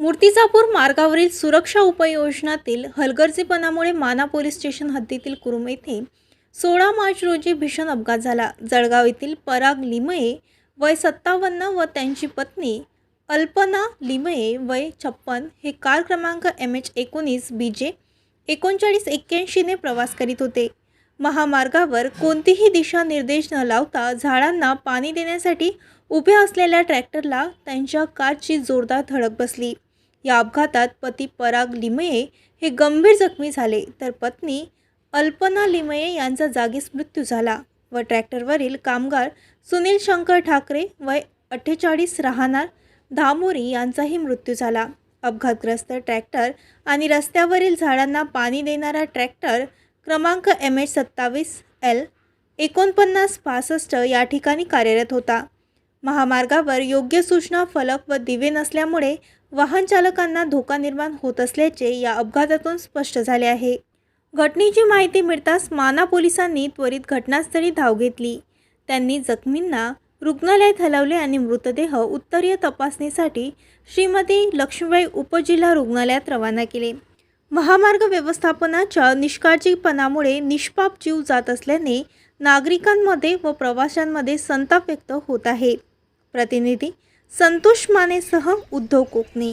मूर्तिजापूर मार्गावरील सुरक्षा उपाययोजनातील हलगर्जीपणामुळे माना पोलीस स्टेशन हद्दीतील कुरुम येथे सोळा मार्च रोजी भीषण अपघात झाला. जळगाव येथील पराग लिमये वय सत्तावन्न व त्यांची पत्नी अल्पना लिमये वय छप्पन हे कार क्रमांक एम एच एकोणीस बी जे एकोणचाळीस एक्क्याऐंशीने प्रवास करीत होते. महामार्गावर कोणतीही दिशानिर्देश न लावता झाडांना पाणी देण्यासाठी उभ्या असलेल्या ट्रॅक्टरला त्यांच्या कारची जोरदार धडक बसली. या अपघातात पती पराग लिमये हे गंभीर जखमी झाले तर पत्नी अल्पना लिमये यांचा जागीच मृत्यू झाला व ट्रॅक्टरवरील कामगार सुनील शंकर ठाकरे वय अठ्ठेचाळीस राहणार धामोरी यांचाही मृत्यू झाला. अपघातग्रस्त ट्रॅक्टर आणि रस्त्यावरील झाडांना पाणी देणारा ट्रॅक्टर क्रमांक एम एच सत्तावीस एल एकोणपन्नास पासष्ट या ठिकाणी कार्यरत होता. महामार्गावर योग्य सूचना फलक व दिवे नसल्यामुळे वाहन चालकांना धोका निर्माण होत असल्याचे या अपघातातून स्पष्ट झाले आहे. घटनेची माहिती मिळताच माना पोलिसांनी त्वरित घटनास्थळी धाव घेतली. त्यांनी जखमींना रुग्णालयात हलवले आणि मृतदेह उत्तरीय तपासणीसाठी श्रीमती लक्ष्मीबाई उपजिल्हा रुग्णालयात रवाना केले. महामार्ग व्यवस्थापनाच्या निष्काळजीपणामुळे निष्पाप जीव जात असल्याने नागरिकांमध्ये व प्रवाशांमध्ये संताप व्यक्त होत आहे. प्रतिनिधी संतोष मानेसह उद्धव कोकणे.